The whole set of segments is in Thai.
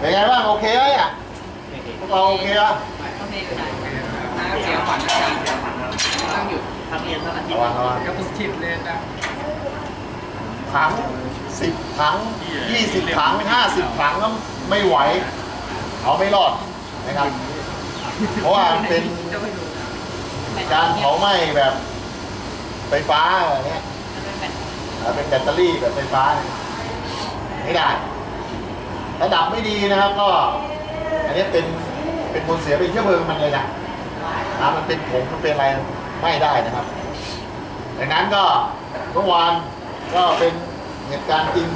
เป็นไงบ้างโอเคไหมอะพวกเราโอเคอะเสียขวัญอาจารย์ต้องหยุดทำเรียนทั้งอาทิตระย์วังระวังกระตุกชิดเลยนะถังสิบถังยี่สิบถังห้าสิบถังก็ไม่ไหว เอาไม่รอดนะครับ เพราะว่ามัน เป็นการเผาไหม้แบบไฟฟ้าอะไรเนี้ยอ่าเป็นแบตเตอรี่แบบไฟฟ้าเนี่ยไม่ได้ระดับไม่ดีนะครับก็ อันนี้เป็นเป็นผลเสียเป็นเชื้อเพลิงมันเลยนะนะมันเป็นผงมันเป็นอะไรไม่ได้นะครับ ดังนั้นก็เมื่อวานก็เป็นเหตุการณ์จริง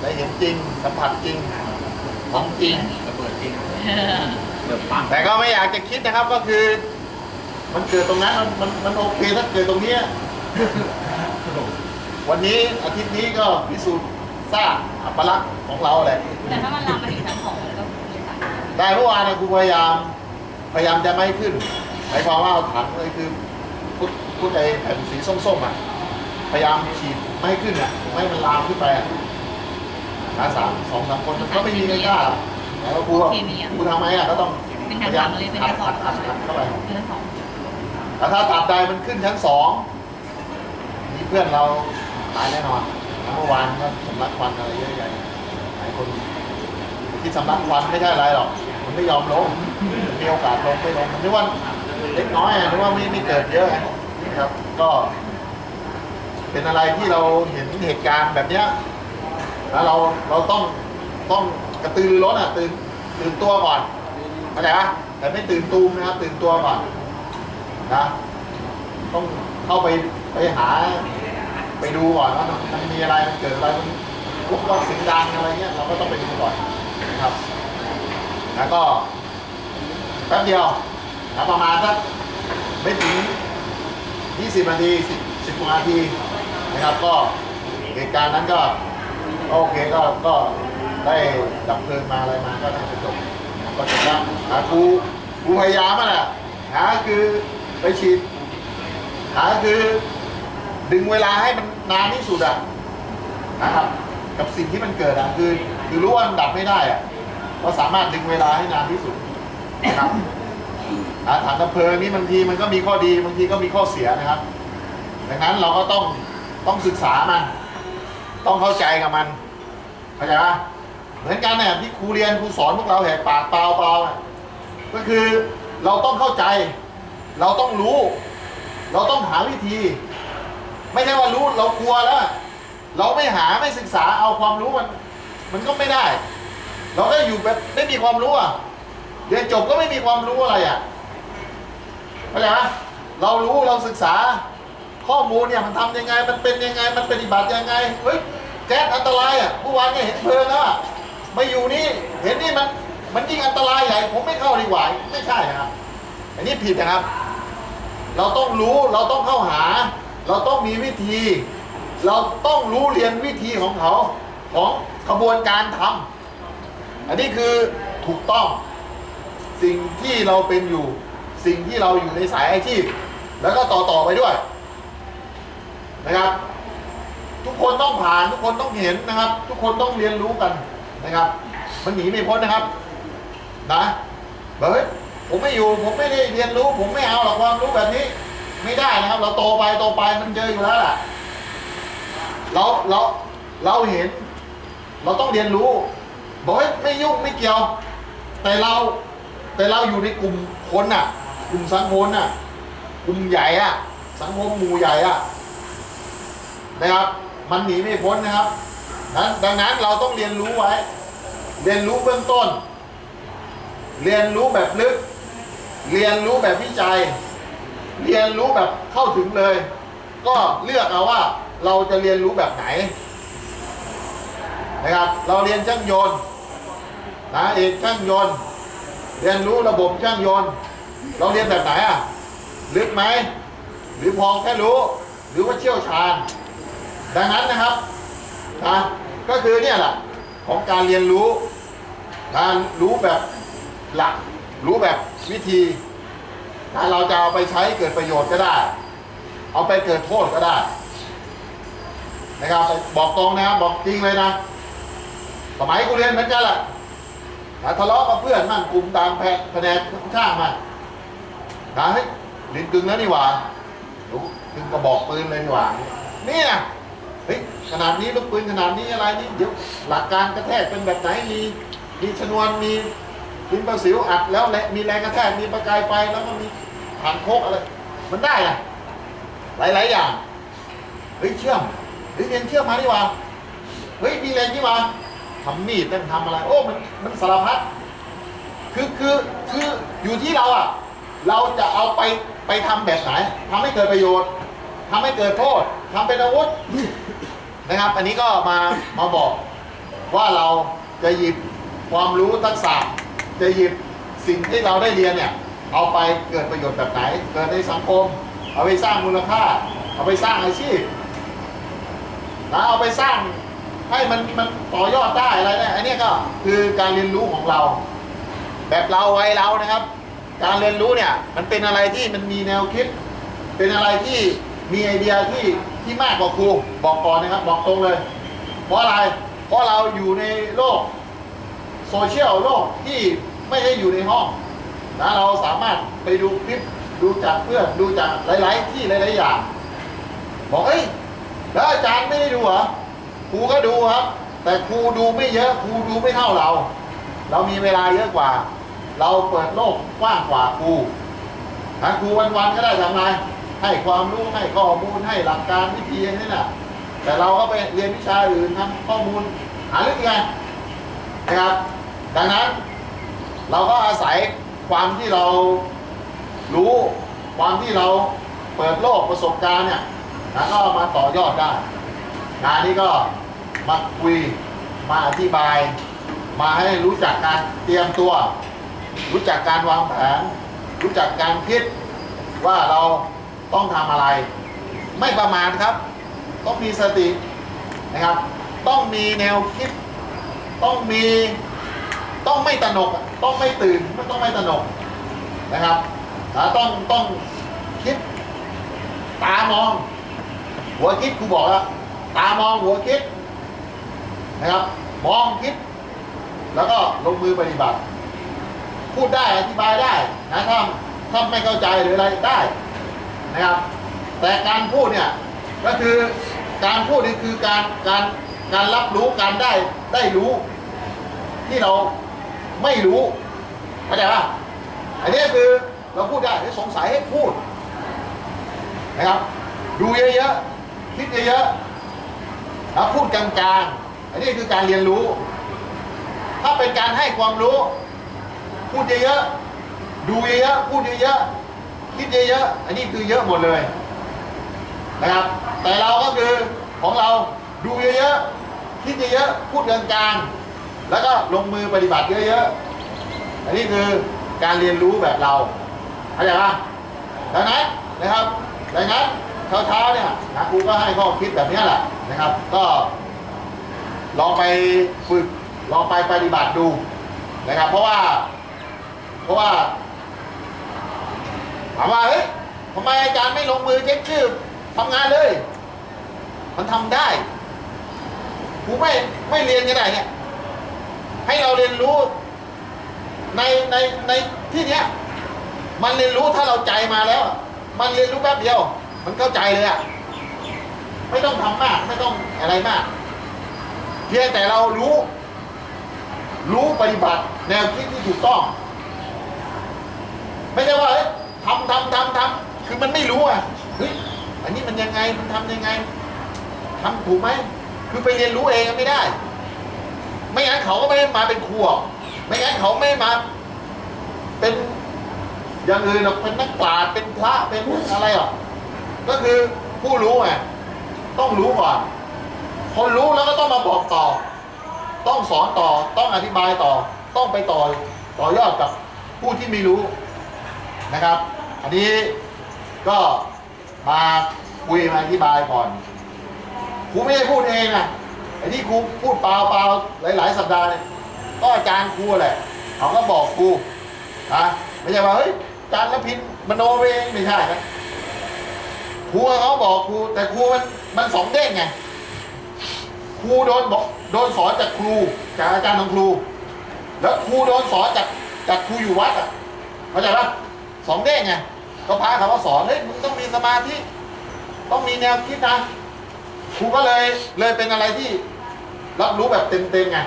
ได้เห็นจริงสัมผัสจริงของจริงระเบิดจริงเบิดปังแต่ก็ไม่อยากจะคิดนะครับก็คือ มันเกิดตรงนั้นมันมันมันโอเคถ้าเกิดตรงเนี้ยวันนี้อาทิตย์นี้ก็พิสูจน์ทราบอัปลักษณ์ของเราแหละ แต่ถ้ามันลามมาถึงชั้นสองมันก็มีสารได้เมื่อวานเนี่ยครูพยายาม พยายามจะไม่ให้ขึ้นหมายความว่าเอาถังเลยคือพุทพุทไอแผ่นสีส้มๆอะพยายามฉีดไม่ให้ขึ้นอะไม่ให้มันลามขึ้นไปอะอาสามสองสามคนมันก็ไม่มีใครกล้าแต่ว่าครูอะครูทำไมอะก็ต้องเป็นพทางยายามทำเลยเป็นอัแค่ดสออัดดก่อัอนดเลยอัดเข้าไปเป็นชั้นสอง แต่ถ้าตัดใดมันขึ้นชั้นสองมีเพื่อนเราตายแน่นอนเมื่อวานก็สำลักควันอะไรเยอะแยะหลายคนที่สำลักควันไม่ใช่อะไรหรอก มันไม่ยอมลงมีโอกาสลงไม่ลงมันนึกว่าเล็กน้อยอะนึกว่าไม่ไม่เกิดเยอะไงนะครับ ก็ เป็นอะไรที่เราเห็นเหตุการณ์แบบเนี้ยแล้วเราเราต้องต้องกระตือรือร้นอะตื่นตื่นตัวก่อนเข้าใจปะแต่ไม่ตื่นตูมนะครับ ตื่นตัวก่อน นะต้องเข้าไปไปหา ไปดูก่อนว่ามันมีอะไรมันเกิดอะไรมันลุกว่าเสียงดังอะไรเงี้ยเราก็ต้องไปดูก่อนนะครับ แล้วก็แป๊บเดียวนะประมาณสักไม่ถึง 20 นาที 10 10กว่านาทีนะครับ ก็เหตุการณ์นั้นก็โอเคก็ก็ได้ดับเพลิงมาอะไรมาก็น่าจบก็จบแล้วหาครูครูพยายามอะแหละหาคือ ไปฉีดหาคือดึงเวลาให้มันนานที่สุดอะนะครับ กับสิ่งที่มันเกิดอะคือ คือรู้ว่ามันดับไม่ได้อะก็สามารถดึงเวลาให้นานที่สุดนะครับหาถังดับเพลิงนี่บางทีมันก็มีข้อดีบางทีก็มีข้อเสียนะครับ ดังนั้นเราก็ต้องต้องศึกษามัน ต้องเข้าใจกับมันเข้าใจปะเหมือนกันเนี่ยที่ครูเรียนครูสอนพวกเราแหกปากเปล่าเปล่าอะก็คือเราต้องเข้าใจ เราต้องรู้ เราต้องหาวิธี ไม่ใช่ว่ารู้เรากลัวแล้ว เราไม่หาไม่ศึกษาเอาความรู้มัน มันก็ไม่ได้ เราก็อยู่แบบไม่มีความรู้อะเรียนจบก็ไม่มีความรู้อะไรอะเข้าใจไหมเรารู้เราศึกษา ข้อมูลเนี่ยมันทำยังไง มันเป็นยังไง มันปฏิบัติยังไงเฮ้ยแก๊สอันตรายอะเมื่อวานเนี่ยเห็นเพลิงแล้วอะมาอยู่นี่เห็นนี่มันมันยิ่งอันตรายใหญ่ผมไม่เข้าดีกว่าไม่ใช่นะครับอันนี้ผิดนะครับ เราต้องรู้เราต้องเข้าหา เราต้องมีวิธี เราต้องรู้เรียนวิธีของเขาของขบวนการทำอันนี้คือถูกต้องสิ่งที่เราเป็นอยู่ สิ่งที่เราอยู่ในสายอาชีพ แล้วก็ต่อต่อไปด้วยนะครับ ทุกคนต้องผ่านทุกคนต้องเห็นนะครับ ทุกคนต้องเรียนรู้กันนะครับ มันหนีไม่พ้นนะครับ นะเฮ้ย ผมไม่อยู่ ผมไม่ได้เรียนรู้ ผมไม่เอาหรอกความรู้แบบนี้ ไม่ได้นะครับ เราโตไปโตไปมันเจออยู่แล้วแหละเราเราเราเห็น เราต้องเรียนรู้ บอกให้ไม่ยุ่งไม่เกี่ยว แต่เราแต่เราอยู่ในกลุ่มคนน่ะ กลุ่มสังคมน่ะ กลุ่มใหญ่อะสังคมหมู่ใหญ่อะนะครับ มันหนีไม่พ้นนะครับนั้นดังนั้นเราต้องเรียนรู้ไว้ เรียนรู้เบื้องต้น เรียนรู้แบบลึก เรียนรู้แบบวิจัย เรียนรู้แบบเข้าถึงเลย ก็เลือกเอาว่าเราจะเรียนรู้แบบไหนนะครับ เราเรียนช่างยนต์นะเอกช่างยนต์ เรียนรู้ระบบช่างยนต์ เราเรียนแบบไหนอะลึกไหมหรือพอแค่รู้ หรือว่าเชี่ยวชาญ ดังนั้นนะครับนะก็คือเนี่ยแหละของการเรียนรู้ การรู้แบบหลัก รู้แบบวิธีถ้าเราจะเอาไปใช้เกิดประโยชน์ก็ได้ เอาไปเกิดโทษก็ได้ นะครับบอกตรงนะครับบอกจริงเลยนะ สมัยกูเรียนเหมือนกันแหละนะทะเลาะกับเพื่อนมั่งกลุ่มตามแผแผนกข้างมานะเฮ้ยลินกึงแล้วนี่หว่าดูกึงกระบอกปืนเลยนี่หว่านี่นะเฮ้ยขนาดนี้ลูกปืนขนาดนี้อะไรนี่เดี๋ยวหลักการกระแทกเป็นแบบไหนมีมีชนวนมี ดินประสิวอัดแล้วแหละมีแรงกระแทกมีประกายไฟแล้วก็มีฐานโคกอะไร มันได้อะหลายๆอย่างเฮ้ยเชื่อมเฮ้ยเรียนเชื่อมมาดีกว่าเฮ้ยมีแรงนี่มาทำมีดต้องทำอะไร โอ้มันมันสารพัดคือคือคืออยู่ที่เราอะ เราจะเอาไปไปทำแบบไหนทำให้เกิดประโยชน์ทำให้เกิดโทษทำเป็นอาวุธนะครับ อันนี้ก็มามาบอกว่าเราจะหยิบความรู้ทักษะ จะหยิบสิ่งที่เราได้เรียนเนี่ย เอาไปเกิดประโยชน์แบบไหน เกิดในสังคม เอาไปสร้างมูลค่า เอาไปสร้างอาชีพนะเอาไปสร้างให้มันมันต่อยอดได้อะไรเนี่ยอันนี้ก็คือการเรียนรู้ของเรา แบบเราไว้เรานะครับ การเรียนรู้เนี่ยมันเป็นอะไรที่มันมีแนวคิด เป็นอะไรที่มีไอเดียที่ที่มากกว่าครูบอกก่อนนะครับ บอกตรงเลย เพราะอะไรเพราะเราอยู่ในโลกโซเชียลโลกที่ ไม่ได้อยู่ในห้องนะเราสามารถไปดูคลิปดูจากเพื่อนดูจากหลาย ๆ ที่หลาย ๆ อย่าง บอกเอ้ยแล้วอาจารย์ไม่ได้ดูเหรอครูก็ดูครับ แต่ครูดูไม่เยอะครูดูไม่เท่าเรา เรามีเวลาเยอะกว่า เราเปิดโลกกว้างกว่าครูนะครูวัน ๆ ก็ได้ทำไงให้ความรู้ให้ข้อมูลให้หลักการวิธีอย่างนี้น่ะแต่เราก็ไปเรียนวิชาอื่นทำข้อมูลหาเรื่องไงนะครับ ดังนั้น เราก็อาศัยความที่เรารู้ความที่เราเปิดโลกประสบการณ์เนี่ยแล้วก็มาต่อยอดได้งานนี้ก็มาคุยมาอธิบาย มาให้รู้จักการเตรียมตัว รู้จักการวางแผน รู้จักการคิดว่าเราต้องทำอะไร ไม่ประมาทครับ ต้องมีสตินะครับ ต้องมีแนวคิด ต้องมี ต้องไม่ตนกต้องไม่ตื่นไม่ต้องไม่ตนกนะครับแล้วต้องต้องคิดตามอง หัวคิดครูบอกแล้วตามองหัวคิดนะครับมองคิด แล้วก็ลงมือปฏิบัติ พูดได้อธิบายได้นะถ้าถ้าไม่เข้าใจหรืออะไรได้นะครับ แต่การพูดเนี่ยก็คือการพูดนี่คือการการการรับรู้การได้ได้รู้ที่เรา ไม่รู้เข้าใจป่ะอันนี้คือเราพูดได้สงสัยให้พูดนะครับ ดูเยอะๆคิดเยอะๆแล้วพูดกลางๆอันนี้คือการเรียนรู้ ถ้าเป็นการให้ความรู้ พูดเยอะๆดูเยอะๆพูดเยอะๆคิดเยอะๆอันนี้คือเยอะหมดเลยนะครับ แต่เราก็คือของเราดูเยอะๆคิดเยอะๆพูดกลางๆ แล้วก็ลงมือปฏิบัติเยอะๆ อันนี้คือการเรียนรู้แบบเราเข้าใจปะดังนั้นนะครับดังนั้นเช้าๆเนี่ยนะครูก็ให้ข้อคิดแบบนี้แหละนะครับ ก็ ลองไปฝึกลองไปปฏิบัติดูนะครับ เพราะว่า เพราะว่าถามว่าเฮ้ยทำไมอาจารย์ไม่ลงมือเช็คชื่อทำงานเลย มันทำได้ครูไม่ไม่เรียนก็ได้เนี่ย ให้เราเรียนรู้ในในในที่เนี้ย มันเรียนรู้ถ้าเราใจมาแล้ว มันเรียนรู้แป๊บเดียว มันเข้าใจเลยอะไม่ต้องทำมาก ไม่ต้องอะไรมาก เพียงแต่เรารู้ รู้ปฏิบัติแนวคิดที่ถูกต้อง ไม่ใช่ว่าเอ้ยทำทำทำทำคือมันไม่รู้อะเฮ้ยอันนี้มันยังไงมันทำยังไงทำถูกไหมคือไปเรียนรู้เองไม่ได้ ไม่งั้นเขาก็ไม่มาเป็นครูหรอกไม่งั้นเขาไม่มา เป็นอย่างอื่นหรอกเป็นนักปราชญ์เป็นพระเป็นอะไรหรอกก็คือผู้รู้ไงต้องรู้ก่อนคนรู้แล้วก็ต้องมาบอกต่อ ต้องสอนต่อต้องอธิบายต่อ ต้องไปต่อต่อยอดกับผู้ที่ไม่รู้นะครับ อันนี้ก็มาคุยมาอธิบายก่อนครูไม่ได้พูดเองนะ ไอ้ที่ครูพูดเปล่าเปล่าหลาย ๆ สัปดาห์เนี่ยก็อาจารย์ครูแหละเขาก็บอกครูนะไม่ใช่ว่าเฮ้ยอาจารย์ละพินมโนไปเองไม่ใช่นะครูเขาบอกครูแต่ครูมันมันสองเด้งไงครูโดนบอกโดนสอนจากครูจากอาจารย์ของครู แล้วครูโดนสอนจากจากครูอยู่วัดอะเข้าใจปะสองเด้งไงก็พาเขาว่าสอนเฮ้ยมึงต้องมีสมาธิต้องมีแนวคิดนะครูก็เลยเลยเป็นอะไรที่ รับรู้แบบเต็มๆไง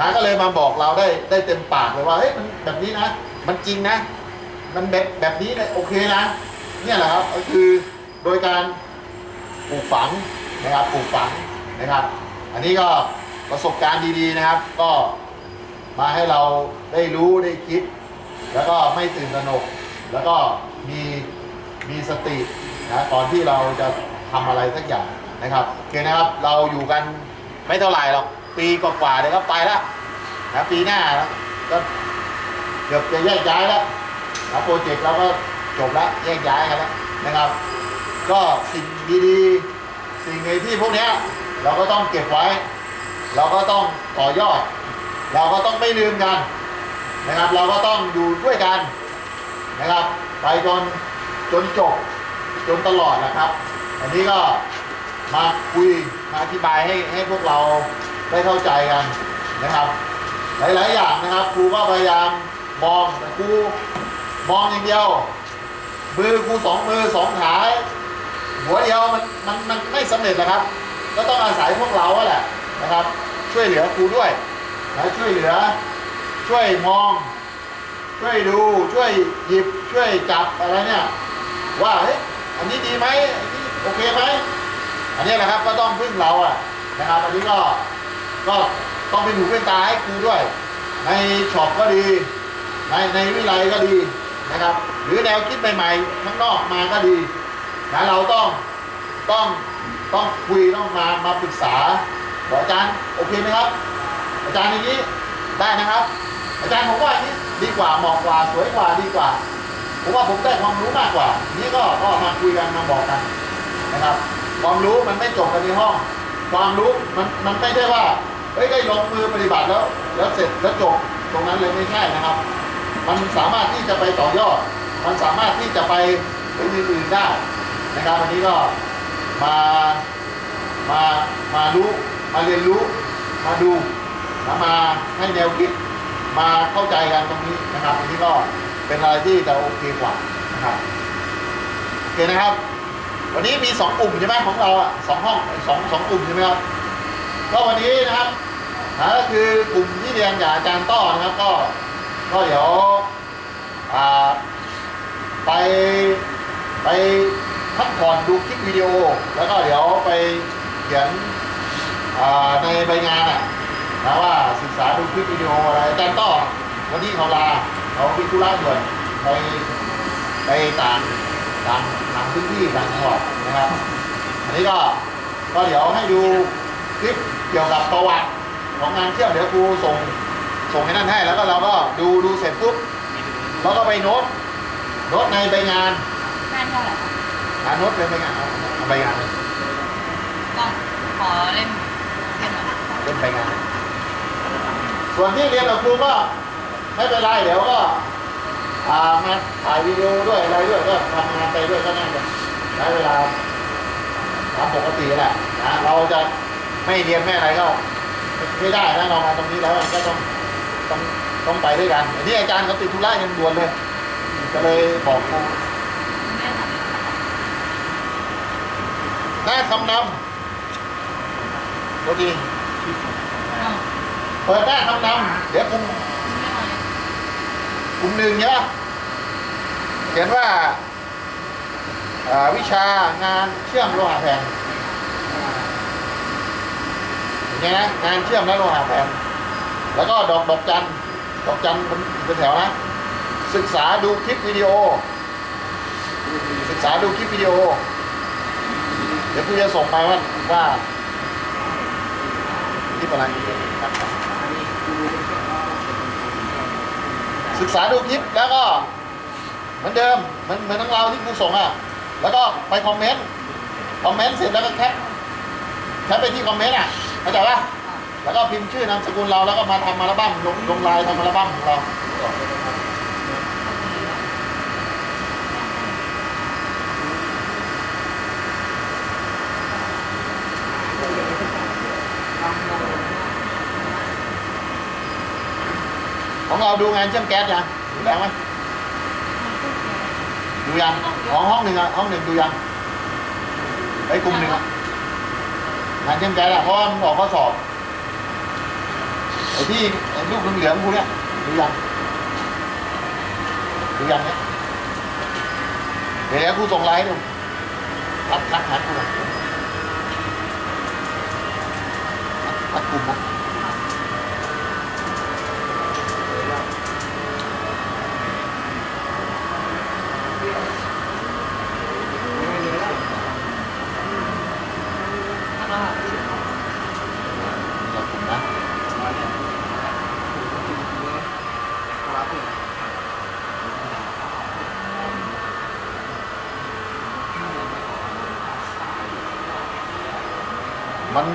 นะก็เลยมาบอกเราได้ได้เต็มปากเลยว่าเฮ้ยมันแบบนี้นะ มันจริงนะ มันแบบแบบนี้เลยโอเคนะ เนี่ยแหละครับก็คือโดยการปลูกฝังนะครับปลูกฝังนะครับ อันนี้ก็ประสบการณ์ดีๆนะครับ ก็มาให้เราได้รู้ได้คิด แล้วก็ไม่ตื่นตระหนก แล้วก็มีมีสตินะก่อนที่เราจะทำอะไรสักอย่างนะครับโอเคนะครับ เราอยู่กัน ไม่เท่าไหร่หรอกปีกว่าๆเดี๋ยวก็ไปแล้วนะปีหน้าแล้วก็เกือบจะแยกย้ายแล้วนะโปรเจกต์เราก็จบแล้วแยกย้ายกันแล้วนะครับ ก็สิ่งดีๆ สิ่งในที่พวกเนี้ยเราก็ต้องเก็บไว้ เราก็ต้องต่อยอด เราก็ต้องไม่ลืมกันนะครับ เราก็ต้องอยู่ด้วยกันนะครับ ไปจนจนจบจนตลอดนะครับ อันนี้ก็มาคุย อธิบายให้ให้พวกเราได้เข้าใจกันนะครับ หลายๆ อย่างนะครับ ครูก็พยายามมองแต่ครูมองอย่างเดียว มือครูสองมือสองขาหัวเดียวมันมันมันไม่สำเร็จนะครับ ก็ต้องอาศัยพวกเราแหละนะครับ ช่วยเหลือครูด้วยนะช่วยเหลือ ช่วยมอง ช่วยดูช่วยหยิบช่วยจับอะไรเนี่ยว่าเฮ้ยอันนี้ดีไหมอันนี้โอเคไหม อันนี้แหละครับก็ต้องพึ่งเราอะนะครับ อันนี้ก็ก็ต้องเป็นหูเป็นตาให้ครูด้วย ในช็อปก็ดี ในในวิไลก็ดีนะครับ หรือแนวคิดใหม่ๆข้างนอกมาก็ดีนะเราต้องต้องต้องคุยต้องมามาปรึกษาบอกอาจารย์โอเคไหมครับ อาจารย์อย่างนี้ได้นะครับ อาจารย์ผมว่าอันนี้ดีกว่าเหมาะกว่าสวยกว่าดีกว่าผมว่าผมได้ความรู้มากกว่า นี่ก็ก็มาคุยกันมาบอกกันนะครับ ความรู้มันไม่จบกันในห้อง ความรู้มันมันไม่ได้ว่าเฮ้ยได้ลงมือปฏิบัติแล้ว แล้วเสร็จแล้วจบตรงนั้นเลยไม่ใช่นะครับ มันสามารถที่จะไปต่อยอด มันสามารถที่จะไปเป็นอื่นๆได้นะครับวันนี้ก็มามามารู้มาเรียนรู้มาดูนะมาให้แนวคิดมาเข้าใจกันตรงนี้นะครับอันนี้ก็เป็นอะไรที่จะโอเคกว่านะครับโอเคนะครับ วันนี้มีสองกลุ่มใช่ไหมของเราอะสองห้องสองสองกลุ่มใช่ไหมครับก็วันนี้นะครับนะก็คือกลุ่มที่เรียนกับอาจารย์ต้อนะครับ ก็ก็เดี๋ยวไปไปพักผ่อนดูคลิปวิดีโอ แล้วก็เดี๋ยวไปเขียนในใบงานอะนะว่าศึกษาดูคลิปวิดีโออะไรอาจารย์ต้อวันนี้เขาลาเขามีธุระด่วนไปไปต่าง ต่างต่างพื้นที่ต่างจังหวัดนะครับ อันนี้ก็ก็เดี๋ยวให้ดูคลิปเกี่ยวกับประวัติของงานเที่ยวเดี๋ยวครูส่งส่งให้นั่นให้แล้วก็เราก็ดูดูเสร็จปุ๊บเราก็ไปโน้ตโน้ตในใบงานแม่เท่าไหร่คะหาโน้ตในใบงานเอาเอาใบงานเลยต้องขอเล่มเล่มหน่อยเล่นใบงานเลยส่วนที่เรียนกับครูก็ไม่เป็นไรเดี๋ยวก็ อ่ามาถ่ายวิดีโอด้วยอะไรด้วยก็ทำงานไปด้วยก็น่าจะใช้เวลาตามปกติแหละนะเราจะไม่เรียนไม่อะไรก็ไม่ได้นะเรามาตรงนี้แล้วก็ต้องต้องต้องไปด้วยกันอันนี้อาจารย์เขาติดธุระยังด่วนเลย ก็เลยบอกครูแม่ทำหน้าคำนำตัวดีอ้าวเปิดหน้าคำนำเดี๋ยวกลุ่ม กลุ่มหนึ่งใช่ไหมเขียนว่าอ่าวิชางานเชื่อมโลหะแผ่นอย่างเงี้ยนะงานเชื่อมและโลหะแผ่นแล้วก็ดอกดอกจันดอกจันเป็นเป็นแถวนะศึกษาดูคลิปวิดีโอ ศึกษาดูคลิปวิดีโอ เดี๋ยวพี่จะส่งไปว่าว่าคลิปอะไร ศึกษาดูคลิปแล้วก็เหมือนเดิมเหมือนเหมือนทั้งเราที่ครูส่งอะ แล้วก็ไปคอมเมนต์คอมเมนต์เสร็จแล้วก็แคปแคปไปที่คอมเมนต์อะเข้าใจปะแล้วก็พิมพ์ชื่อนามสกุลเราแล้วก็มาทำมาละบั้มลงลงลายทำมาละบั้มของเรา เราดูงานเชื่อมแก๊สยังดูแล้วไหมดูยังของห้องหนึ่งอะห้องหนึ่งดูยังไอ้ยกลุ่มหนึ่งอะงานเชื่อมแก๊สอะเพราะว่ามันออกข้อสอบไอ้ที่ไอ้ลูกเหลืองๆพวกเนี้ยดูยังดูยังเนี่ยเดี๋ยวครูส่งไลน์ให้ดูรับรับทัดกูหน่อยทัดกลุ่มนะ แล้วก็ ขอบคุณนะ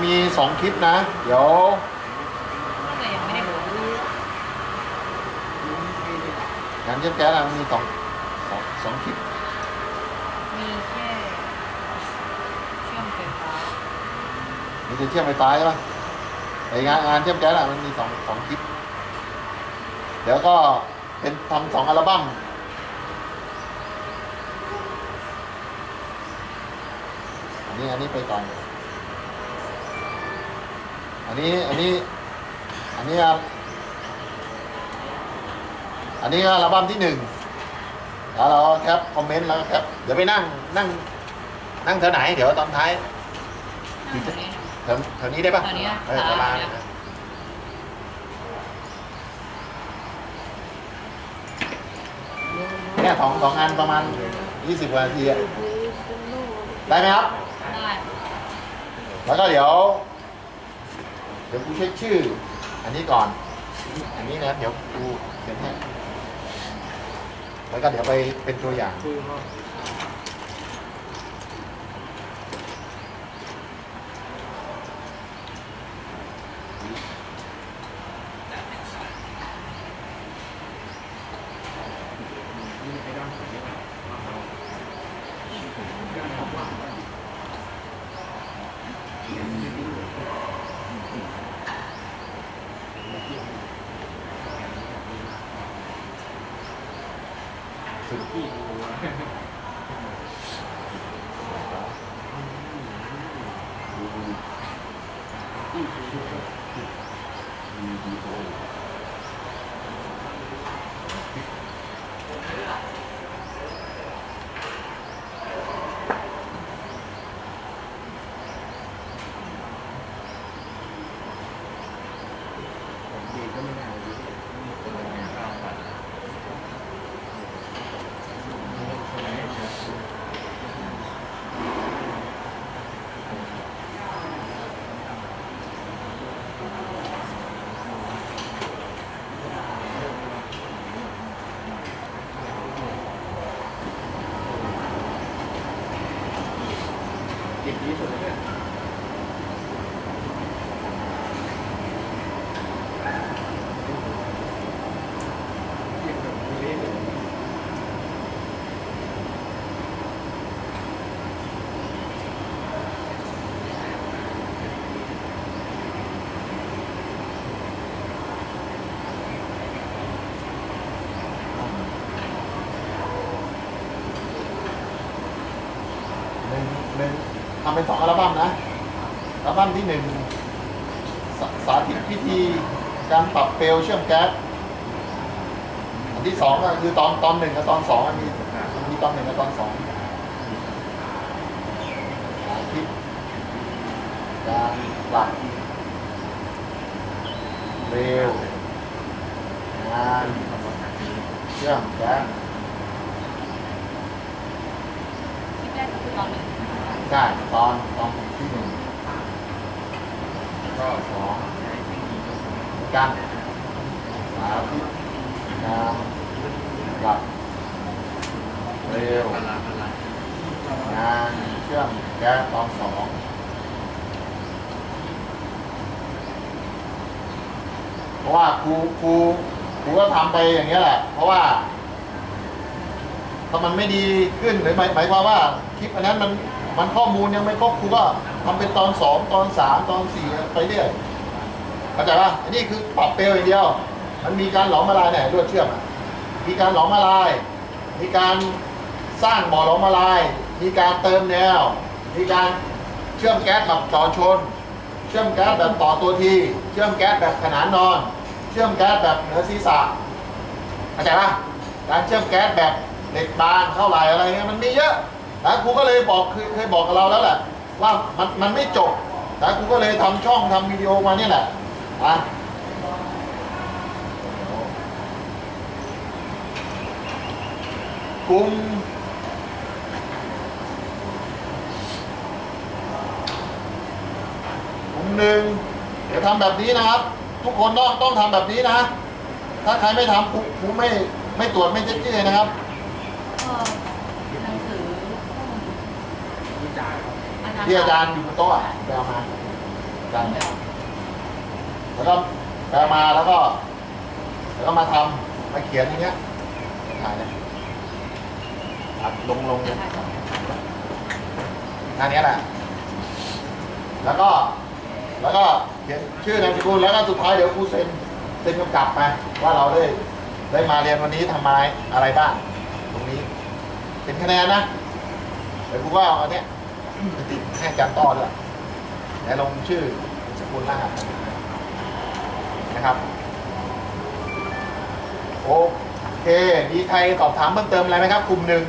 มันมีสองคลิปนะ เดี๋ยว แต่ยังไม่ได้บอกงานเชื่อมแก๊สอะมันมีสองสองสองคลิป มีแค่เชื่อมไฟฟ้ามีแต่เชื่อมไฟฟ้าใช่ปะไองานงานเชื่อมแก๊สอะมันมีสองสองคลิป เดี๋ยวก็เป็นทำสองอัลบั้ม อันนี้อันนี้ไปก่อน อันนี้อันนี้ อันนี้ครับ อันนี้ก็อัลบั้มที่หนึ่งแล้วเราก็แคปคอมเมนต์แล้วก็แคปเดี๋ยวไปนั่งนั่ง นั่งแถวไหน เดี๋ยวตอนท้ายนั่งตรงนี้แถวแถวนี้ได้ปะแถวนี้อะเออประมาณแถวนี้เนี่ยสองสองงานประมาณยี่สิบนาทีอะได้ไหมครับ ได้ แล้วก็เดี๋ยวเดี๋ยวกูเช็คชื่อ อันนี้ก่อน อันนี้นะเดี๋ยวกูเขียนให้แล้วก็เดี๋ยวไปเป็นตัวอย่างสุด ที่หนึ่ง หนึ่งทำเป็นสองอัลบั้มนะอัลบั้มที่หนึ่งสสาธิตพิธีการปรับเปลวเชื่อมแก๊สอันที่สองก็คือตอนตอนหนึ่งกับตอนสองมันมีมันมีตอนหนึ่งกับตอนสองสาธิตการปรับเปลวงานเชื่อมแก๊สคลิปแรกก็คือตอนหนึ่ง ใช่ตอนตอนที่หนึ่งก็สองกันสาธิตการปรับเร็ว งานเชื่อมแก๊สตอนสองเพราะว่าครูครูครูก็ทำไปอย่างเงี้ยแหละ เพราะว่า ถ้ามันไม่ดีขึ้นหรือหมายหมายความว่าคลิปอันนั้นมัน มันข้อมูลยังไม่ครบครูก็ทำเป็นตอนสองตอนสามตอนสี่ไปเรื่อยเข้าใจป่ะอันนี้คือปรับเปลวอย่างเดียว มันมีการหลอมละลายเนี่ยลวดเชื่อมมีการหลอมละลาย มีการสร้างบ่อหลอมละลาย มีการเติมแนว มีการเชื่อมแก๊สแบบต่อชน เชื่อมแก๊สแบบต่อตัวที เชื่อมแก๊สแบบขนานนอน เชื่อมแก๊สแบบเหนือศีรษะเข้าใจปะการเชื่อมแก๊สแบบเหล็กบางเข้าไหลอะไรเงี้ยมันมีเยอะ นะครูก็เลยบอกเคยเคยบอกกับเราแล้วแหละว่ามันมันไม่จบนะครูก็เลยทำช่องทำวิดีโอมาเนี่ยแหละอะกลุ่มกลุ่มหนึ่งเดี๋ยวทำแบบนี้นะครับ ทุกคนต้องต้องทำแบบนี้นะ ถ้าใครไม่ทำครูครูไม่ไม่ตรวจไม่เจ๊จี้นะครับ ก็หนังสือ มีจ่าย ที่อาจารย์อยู่บนโต๊ะอะไปเอามาอาจารย์เดี๋ยแล้วก็ไปเอามาแล้วก็ แล้วก็มาทำมาเขียนอย่างเงี้ยถ่ายเนี่ยอัดลงลงเนี่ยหน้านี้แหละ แล้วก็ แล้วก็เขียนชื่อนามสกุลแล้วก็สุดท้ายเดี๋ยวครูเซ็นเซ็นกำกับไปว่าเราได้ได้มาเรียนวันนี้ทำไมอะไรบ้างตรงนี้ เป็นคะแนนนะเดี๋ยวครูก็เอาอันเนี้ย ติดให้อาจารย์ต้อด้วยแล้วลงชื่อนามสกุลรหัสนะครับ โอเค มีใครสอบถามเพิ่มเติมอะไรไหมครับกลุ่มหนึ่ง